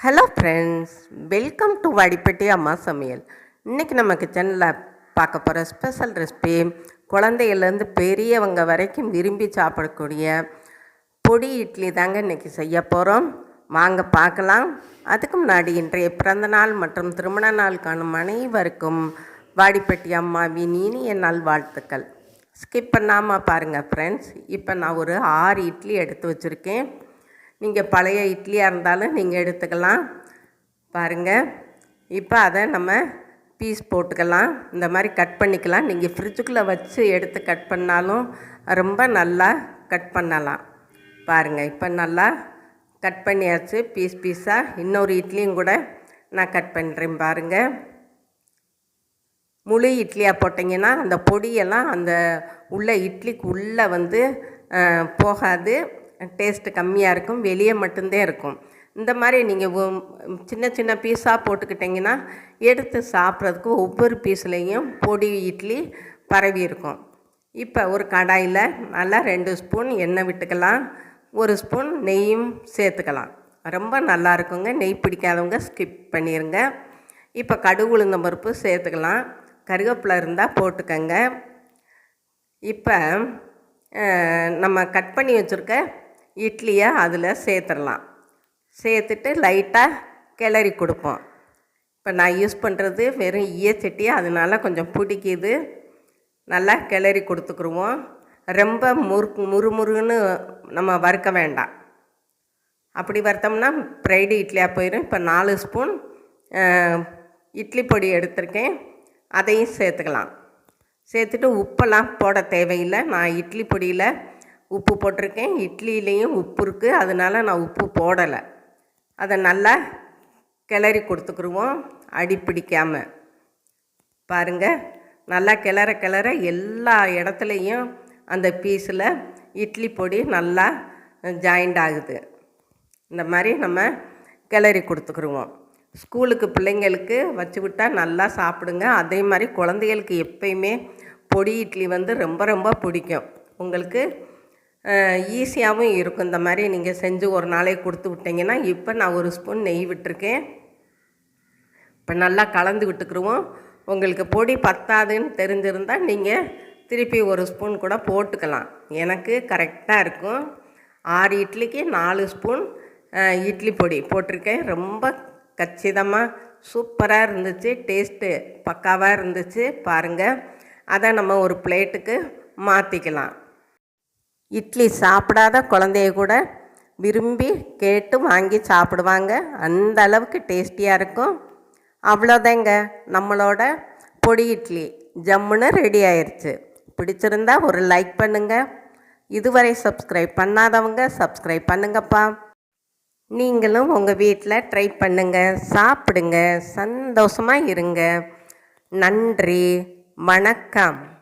Hello friends welcome to Vadipatti அம்மா சமையல் இன்றைக்கி நம்ம கிச்சனில் பார்க்க போகிற ஸ்பெஷல் ரெசிபி குழந்தையிலேருந்து பெரியவங்க வரைக்கும் விரும்பி சாப்பிடக்கூடிய பொடி இட்லி தாங்க இன்றைக்கி செய்ய போகிறோம் வாங்க பார்க்கலாம். அதுக்கு முன்னாடி இன்றைய பிறந்த நாள் மற்றும் திருமண நாள் காணும் அனைவருக்கும் வாடிப்பட்டி அம்மாவின் இனிய நாள் வாழ்த்துக்கள். ஸ்கிப் பண்ணாமல் பாருங்கள் ஃப்ரெண்ட்ஸ் இப்போ நான் ஒரு ஆறு இட்லி எடுத்து வச்சுருக்கேன். நீங்கள் பழைய இட்லியாக இருந்தாலும் நீங்கள் எடுத்துக்கலாம். பாருங்கள் இப்போ அதை நம்ம பீஸ் போட்டுக்கலாம். இந்த மாதிரி கட் பண்ணிக்கலாம். நீங்கள் ஃப்ரிட்ஜுக்குள்ளே வச்சு எடுத்து கட் பண்ணாலும் ரொம்ப நல்லா கட் பண்ணலாம். பாருங்கள் இப்போ நல்லா கட் பண்ணியாச்சு. பீஸ் பீஸாக இன்னொரு இட்லியும் கூட நான் கட் பண்ணுறேன் பாருங்கள் முழு இட்லியாக போட்டிங்கன்னா அந்த பொடியெல்லாம் அந்த உள்ள இட்லிக்கு உள்ளே வந்து போகாது. டேஸ்ட்டு கம்மியாக இருக்கும் வெளியே மட்டும்தான் இருக்கும். இந்த மாதிரி நீங்கள் சின்ன சின்ன பீஸாக போட்டுக்கிட்டிங்கன்னா எடுத்து சாப்பிட்றதுக்கு ஒவ்வொரு பீஸ்லேயும் பொடி இட்லி பரவி இருக்கும். இப்போ ஒரு கடாயில் நல்லா ரெண்டு ஸ்பூன் எண்ணெய் விட்டுக்கலாம். ஒரு ஸ்பூன் நெய்யும் சேர்த்துக்கலாம். ரொம்ப நல்லா இருக்குங்க. நெய் பிடிக்காதவங்க ஸ்கிப் பண்ணிடுங்க இப்போ கடுகு உளுந்தம் பருப்பு சேர்த்துக்கலாம். கருவேப்பிலை இருந்தால் போட்டுக்கங்க. இப்போ நம்ம கட் பண்ணி வச்சுருக்க இட்லியை அதில் சேர்த்துடலாம் சேர்த்துட்டு லைட்டாக கிளறி கொடுப்போம். இப்போ நான் யூஸ் பண்ணுறது வெறும் ஈயச்சட்டி அதனால் கொஞ்சம் பிடிக்குது. நல்லா கிளறி கொடுத்துக்குருவோம். ரொம்ப முறு முறுமுறுன்னு நம்ம வறுக்க வேண்டாம். அப்படி வறுத்தோம்னா ஃப்ரைடு இட்லியாக போயிடும் இப்போ நாலு ஸ்பூன் இட்லி பொடி எடுத்திருக்கேன். அதையும் சேர்த்துக்கலாம். சேர்த்துட்டு உப்பெல்லாம் போட தேவையில்லை. நான் இட்லி பொடியில் உப்பு போட்டிருக்கேன். இட்லியிலையும் உப்பு இருக்குது அதனால நான் உப்பு போடலை. அதை நல்லா கிளறி கொடுத்துக்குருவோம். அடி பிடிக்காமல் பாருங்கள் நல்லா கிளற கிளற எல்லா இடத்துலையும் அந்த பீஸில் இட்லி பொடி நல்லா ஜாயிண்ட் ஆகுது. இந்த மாதிரி நம்ம கிளறி கொடுத்துக்குருவோம். ஸ்கூலுக்கு பிள்ளைங்களுக்கு வச்சு விட்டால் நல்லா சாப்பிடுங்க. அதே மாதிரி குழந்தைகளுக்கு எப்பயுமே பொடி இட்லி வந்து ரொம்ப ரொம்ப பிடிக்கும். உங்களுக்கு ஈஸியாகவும் இருக்கும். இந்த மாதிரி நீங்கள் செஞ்சு ஒரு நாளைக்கு கொடுத்து விட்டீங்கன்னா இப்போ நான் ஒரு ஸ்பூன் நெய் விட்டுருக்கேன். இப்போ நல்லா கலந்து விட்டுக்குருவோம். உங்களுக்கு பொடி பத்தாதுன்னு தெரிஞ்சிருந்தால் நீங்கள் திருப்பி ஒரு ஸ்பூன் கூட போட்டுக்கலாம். எனக்கு கரெக்டாக இருக்கும். ஆறு இட்லிக்கு நாலு ஸ்பூன் இட்லி பொடி போட்டிருக்கேன். ரொம்ப கச்சிதமாக சூப்பராக இருந்துச்சு. டேஸ்ட்டு பக்காவாக இருந்துச்சு. பாருங்கள் அதை நம்ம ஒரு பிளேட்டுக்கு மாற்றிக்கலாம் இட்லி சாப்பிடாத குழந்தைய கூட விரும்பி கேட்டு வாங்கி சாப்பிடுவாங்க. அந்த அளவுக்கு டேஸ்டியாக இருக்கும். அவ்வளோதாங்க. நம்மளோட பொடி இட்லி ஜம்முன்னு ரெடி ஆயிடுச்சு பிடிச்சிருந்தா ஒரு லைக் பண்ணுங்கள் இதுவரை சப்ஸ்கிரைப் பண்ணாதவங்க சப்ஸ்கிரைப் பண்ணுங்கப்பா. நீங்களும் உங்கள் வீட்டில் ட்ரை பண்ணுங்கள் சாப்பிடுங்க. சந்தோஷமாக இருங்க. நன்றி. வணக்கம்.